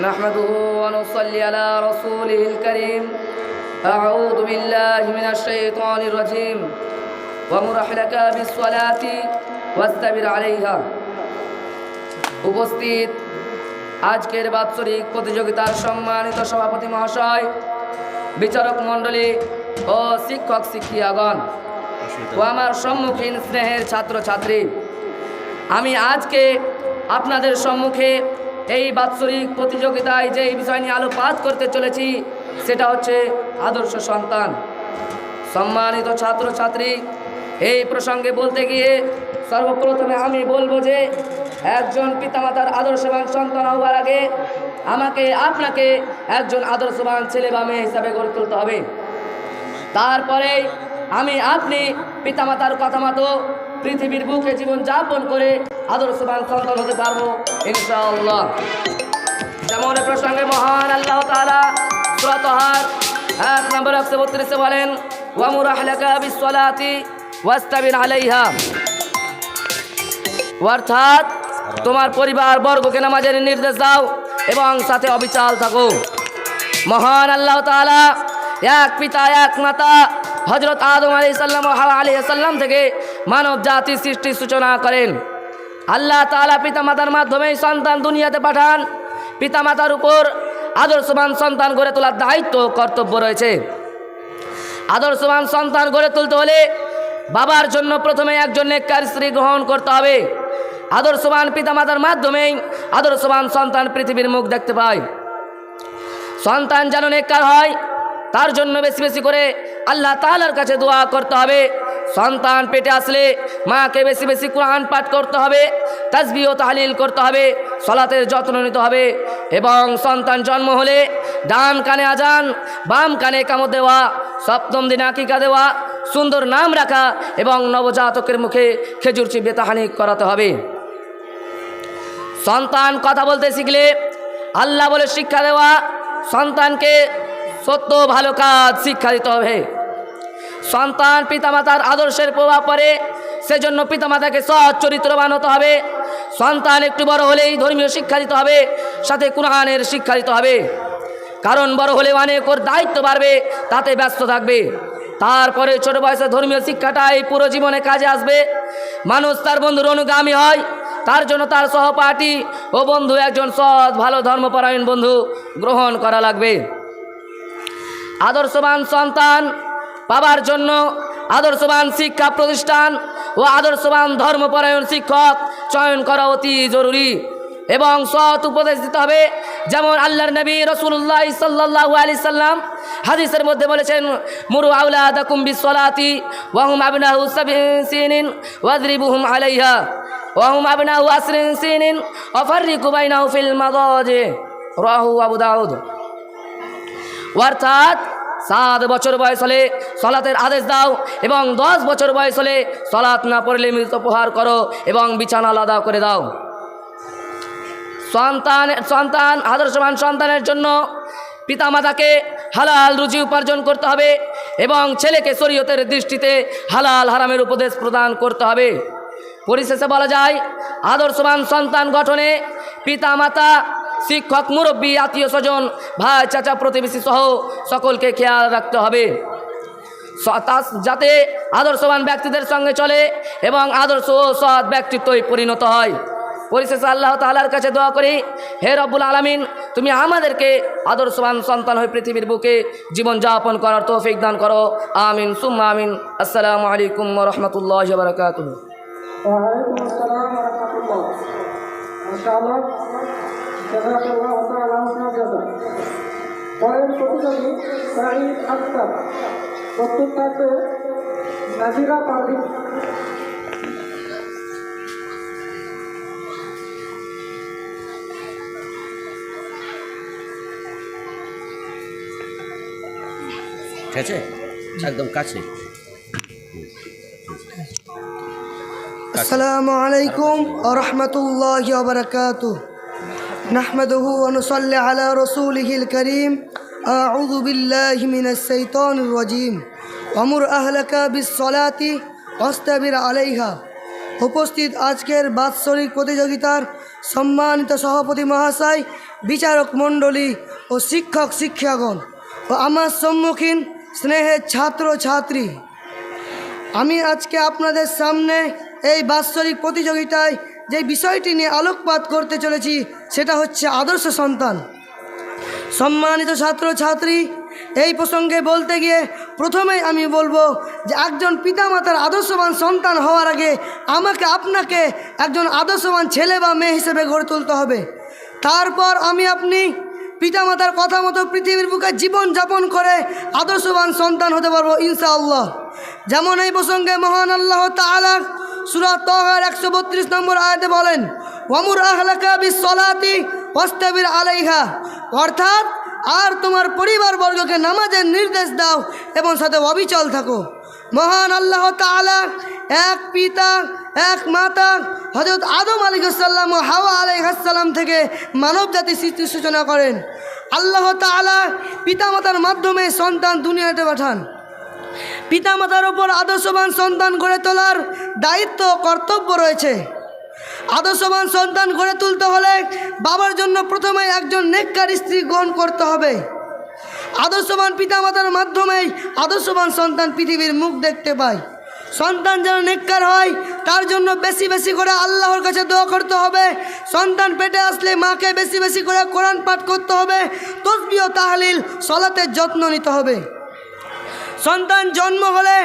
نحمده ونصلي على رسوله الكريم أعوذ بالله من الشيطان الرجيم ومرحلك بالصلاة واستبر عليها উপস্থিত আজকের বাৎসরিক প্রতিযোগিতার সম্মানিত সভাপতি মহাশয় বিচারক মণ্ডলী ও শিক্ষক শিক্ষিয়াগণ ও আমার সম্মুখীন স্নেহের ছাত্রছাত্রী আমি আজকে আপনাদের সম্মুখে এই বাৎসরিক প্রতিযোগিতায় যে বিষয় নিয়ে আলোকপাত করতে চলেছি, সেটা হচ্ছে আদর্শ সন্তান। সম্মানিত ছাত্রছাত্রী, এই প্রসঙ্গে বলতে গিয়ে সর্বপ্রথমে আমি বলব যে, একজন পিতামাতার আদর্শবান সন্তান হওয়ার আগে আমাকে, আপনাকে একজন আদর্শবান ছেলে বা মেয়ে হিসাবে গড়ে তুলতে হবে। তারপরে আমি, আপনি পিতামাতার কথা মতো পৃথিবীর বুকে জীবন যাপন করে আদর্শবান সন্তান হতে পারব, ইনশাআল্লাহ। যেমন প্রসঙ্গে মহান আল্লাহ তাআলা সুরাতহার এক নম্বর একশো বত্রিশে বলেন ওয়ামুর বিশ্বলাতি ওয়াস্তাবিন আলাইহা। অর্থাৎ, তোমার পরিবার বর্গকে নামাজের নির্দেশ দাও এবং সাথে অবিচাল থাকো। মহান আল্লাহ তাআলা এক পিতা, এক মাতা হজরত আদম আলি সাল্লাম আলী সাল্লাম থেকে মানব জাতির সৃষ্টির সূচনা করেন। আল্লাহ তাআলা পিতা মাতার মাধ্যমেই সন্তান দুনিয়াতে পাঠান। পিতা মাতার উপর আদর্শবান সন্তান গড়ে তোলার দায়িত্ব কর্তব্য রয়েছে। আদর্শবান সন্তান গড়ে তুলতে হলে বাবার জন্য প্রথমে একজন নেককার স্ত্রী গ্রহণ করতে হবে। আদর্শবান পিতামাতার মাধ্যমেই আদর্শবান সন্তান পৃথিবীর মুখ দেখতে পায়। সন্তান যেন নেককার হয়, তার জন্য বেশি বেশি করে আল্লাহ তালার কাছে দোয়া করতে হবে। সন্তান পেটে আসলে মাকে বেশি বেশি কোরআন পাঠ করতে হবে তাসবি ও তাহলিল করতে হবে, সলাতের যত্ন নিতে হবে এবং সন্তান জন্ম হলে ডান কানে আজান, বাম কানে কামড় দেওয়া, সপ্তম দিনে আকিকা দেওয়া, সুন্দর নাম রাখা এবং নবজাতকের মুখে খেজুর চিবিয়ে তাহানি করাতে হবে। সন্তান কথা বলতে শিখলে আল্লাহ বলে শিক্ষা দেওয়া, সন্তানকে সত্য ভালো কাজ শিক্ষা দিতে হবে। সন্তান পিতামাতার আদর্শের প্রভাব পড়ে, সেজন্য পিতামাতাকে সৎ চরিত্রবান হতে হবে। সন্তান একটু বড় হলেই ধর্মীয় শিক্ষা দিতে হবে, সাথে কোরআনের শিক্ষা দিতে হবে। কারণ বড় হলে অনেক ওর দায়িত্ব বাড়বে, তাতে ব্যস্ত থাকবে। তারপরে ছোট বয়সে ধর্মীয় শিক্ষাটাই পুরো জীবনে কাজে আসবে। মানুষ তার বন্ধুর অনুগামী হয়, তার জন্য তার সহপাঠী ও বন্ধু একজন সৎ, ভালো ধর্মপরায়ণ বন্ধু গ্রহণ করা লাগবে। আদর্শবান সন্তান পাবার জন্য আদর্শবান শিক্ষা প্রতিষ্ঠান ও আদর্শবান ধর্মপরায়ণ শিক্ষক চয়ন করা অতি জরুরি এবং সৎ উপদেশ দিতে হবে। যেমন আল্লাহর নবী রসুল্লাহ সাল্লাহ আলি সাল্লাম হাদিসের মধ্যে বলেছেন, মুরু আউলা দাকুম বিশ্বলাতি ওয়াহুম আবনাহু সাবিন ওয়াদরিবুহুম আলাইহা ওয়াহুম আবনাহু আসরিন সিনিন অফারিকু বাইনাহু ফিল মাদাজে রাহু আবু দাউদ। অর্থাৎ সাত বছর বয়স হলে সলাতের আদেশ দাও এবং দশ বছর বয়স হলে সলাৎ না পড়লে মৃত প্রহার করো এবং বিছানা আলাদা করে দাও। সন্তান সন্তান, আদর্শবান সন্তানের জন্য পিতামাতাকে হালাল রুজি উপার্জন করতে হবে এবং ছেলেকে শরীয়তের দৃষ্টিতে হালাল হারামের উপদেশ প্রদান করতে হবে। পরিশেষে বলা যায়, আদর্শবান সন্তান গঠনে পিতামাতা শিক্ষক, মুরব্বী, আত্মীয় স্বজন, ভাই, চাচা, প্রতিবেশী সহ সকলকে খেয়াল রাখতে হবে। যাতে আদর্শবান ব্যক্তিদের সঙ্গে চলে এবং আদর্শ ও সৎ ব্যক্তিত্বই পরিণত হয়। পরিশেষে আল্লাহ তাআলার কাছে দোয়া করি, হে রব্বুল আলমিন, তুমি আমাদেরকে আদর্শবান সন্তান হয়ে পৃথিবীর বুকে জীবনযাপন করার তৌফিক দান করো। আমিন, সুম্মা আমিন। আসসালামু আলাইকুম রহমতুল্লাহ বারকাতুহ। جزاك الله تعالى خير جزاك পরের প্রতিযোগী সাঈদ আক্তার প্রস্তুত থাকবে নাজিরা পারভিন ঠিক আছে একদম কাছে السلام عليكم ورحمة الله وبركاته نحمده ونصلي على رسوله الكريم أعوذ بالله من الشيطان الرجيم ومر أهلك بالصلاة واستبر عليها উপস্থিত আজকের বাৎসরিক প্রতিযোগিতার সম্মানিত সভাপতি মহাশয় বিচারক মণ্ডলী ও শিক্ষক শিক্ষাগণ ও আমার সম্মুখীন স্নেহের ছাত্র ছাত্রী আমি আজকে আপনাদের সামনে এই বাৎসরিক প্রতিযোগিতায় যে বিষয়টি নিয়ে আলোকপাত করতে চলেছি, সেটা হচ্ছে আদর্শ সন্তান। সম্মানিত ছাত্র, ছাত্রী, এই প্রসঙ্গে বলতে গিয়ে প্রথমেই আমি বলব যে একজন পিতামাতার আদর্শবান সন্তান হওয়ার আগে আমাকে আপনাকে একজন আদর্শবান ছেলে বা মেয়ে হিসেবে গড়ে তুলতে হবে। তারপর আমি আপনি পিতামাতার কথা মতো পৃথিবীর বুকে জীবন যাপন করে আদর্শবান সন্তান হতে পারব ইনশাআল্লাহ। যেমন এই প্রসঙ্গে মহান আল্লাহ তাআলা সূরা তহার একশো বত্রিশ নম্বর আয়াতে বলেন, ওয়ামুর আহলাকা বিস সলাতি ওয়াস্তাবির আলাইহা। অর্থাৎ, আর তোমার পরিবারবর্গকে নামাজের নির্দেশ দাও এবং সাথে অবিচল থাকো। মহান আল্লাহ তাআলা এক পিতা, এক মাতা হজরত আদম আলিকাল্লাম ও হাওয়া আলাইহাসাল্লাম থেকে মানব জাতি সৃষ্টির সূচনা করেন। আল্লাহ তাআলা পিতামাতার মাধ্যমে সন্তান দুনিয়াতে পাঠান। পিতামাতার ওপর আদর্শবান সন্তান গড়ে তোলার দায়িত্ব, কর্তব্য রয়েছে। আদর্শবান সন্তান গড়ে তুলতে হলে বাবার জন্য প্রথমে একজন নেককার স্ত্রী গ্রহণ করতে হবে। আদর্শবান পিতামাতার মাধ্যমেই আদর্শবান সন্তান পৃথিবীর মুখ দেখতে পায়। সন্তান যেন নেককার হয়, তার জন্য বেশি বেশি করে আল্লাহর কাছে দোয়া করতে হবে। সন্তান পেটে আসলে মাকে বেশি বেশি করে কোরআন পাঠ করতে হবে। তসবি ও তাহলিল, সলাতের যত্ন নিতে হবে। সন্তান জন্ম হলে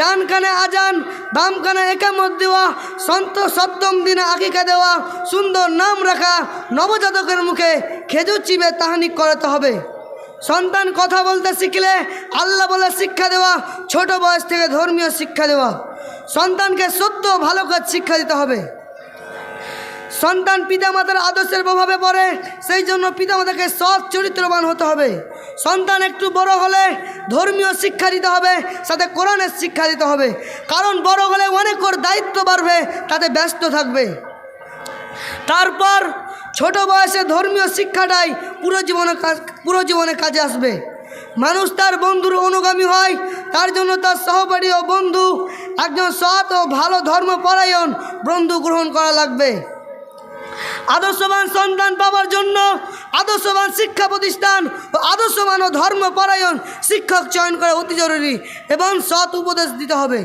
ডান কানে আজান, বাম কানে একামত দেওয়া, সন্ত সপ্তম দিনে আকিকা দেওয়া, সুন্দর নাম রাখা, নবজাতকের মুখে খেজুর চিবে তাহানিক করাতে হবে। সন্তান কথা বলতে শিখলে আল্লাহ বলে শিক্ষা দেওয়া, ছোট বয়স থেকে ধর্মীয় শিক্ষা দেওয়া। সন্তানকে সত্য ভালো কাজ শিক্ষা দিতে হবে। সন্তান পিতামাতার আদর্শের প্রভাবে পড়ে, সেই জন্য পিতামাতাকে সৎ চরিত্রবান হতে হবে। সন্তান একটু বড় হলে ধর্মীয় শিক্ষা দিতে হবে, সাথে কোরআনের শিক্ষা দিতে হবে। কারণ বড় হলে অনেক ওর দায়িত্ব বাড়বে, তাতে ব্যস্ত থাকবে। তারপর ছোট বয়সে ধর্মীয় শিক্ষাটাই পুরো জীবনে পুরো জীবনে কাজে আসবে। মানুষ তার বন্ধুর অনুগামী হয়, তার জন্য তার সহপাঠী ও বন্ধু, একজন সৎ ও ভালো ধর্মপরায়ণ বন্ধু গ্রহণ করা লাগবে। আদর্শবান সন্তান পাওয়ার জন্য আদর্শবান শিক্ষা প্রতিষ্ঠান ও আদর্শবান ও ধর্মপরায়ণ শিক্ষক চয়ন করা অতি জরুরি এবং সৎ উপদেশ দিতে হবে।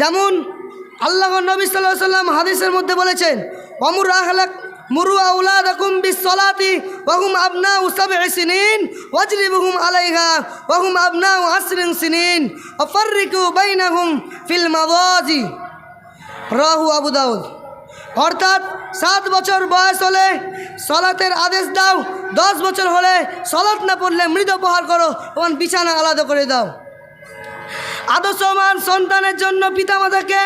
যেমন আল্লাহ নবী সাল্লাহ সাল্লাম হাদিসের মধ্যে বলেছেন অমুর আহলাক মুরু আউলাদাকুম বিসসালাতি ওয়াহুম আবনাউ সাব'i সিনিন ওয়াজরিবুহুম আলাইহা ওয়াহুম আবনাউ আসরিন সিনিন ওয়াফাররিকু বাইনাহুম ফিল মাওয়াজি। রাহু আবু দাউদ। অর্থাৎ সাত বছর বয়স হলে সলাতের আদেশ দাও, দশ বছর হলে সলাৎ না পড়লে মৃত প্রহার করো এবং বিছানা আলাদা করে দাও। আদর্শমান সন্তানের জন্য পিতামাতাকে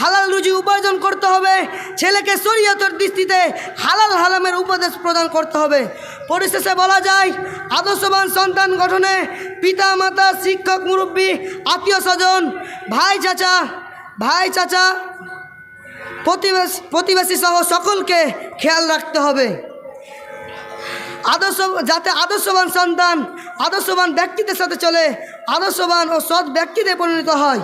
হালাল রুজি উপার্জন করতে হবে, ছেলেকে শরীয়তের দৃষ্টিতে হালাল হালামের উপদেশ প্রদান করতে হবে। পরিশেষে বলা যায় আদর্শবান সন্তান গঠনে পিতা মাতা শিক্ষক, মুরব্বী, আত্মীয় স্বজন, ভাই, চাচা ভাই, চাচা প্রতিবেশী সহ সকলকে খেয়াল রাখতে হবে। আদর্শ যাতে আদর্শবান সন্তান, আদর্শবান ব্যক্তিদের সাথে চলে, আদর্শবান ও সৎ ব্যক্তিতে পরিণত হয়।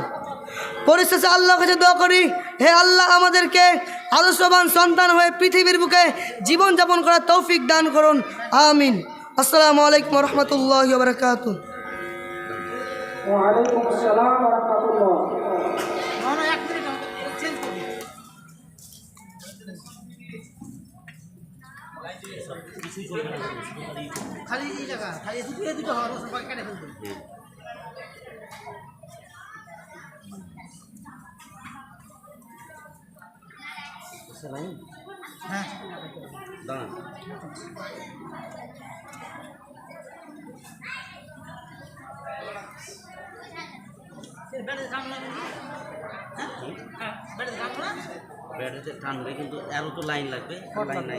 পরিশেষে আল্লাহর কাছে দোয়া করি, হে আল্লাহ আমাদেরকে আদর্শবান সন্তান হয়ে পৃথিবীর বুকে জীবনযাপন করার তৌফিক দান করুন। আমিন। আসসালামু আলাইকুম রহমতুল্লাহ বারকাত ওয়ালাইকুম আসসালাম খালি এই জায়গা খালি দুটো দুটো হওয়ার কেটে ফেলবে হ্যাঁ। দাঁড়ান। কামলা হ্যাঁ? ব্যাটারিতে টানবে কিন্তু আরও তো লাইন লাগবে। লাইন নাই।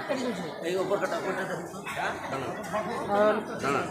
এই উপর কাটা ওপরটা দেখুন তো। দাঁড়ান। দাঁড়ান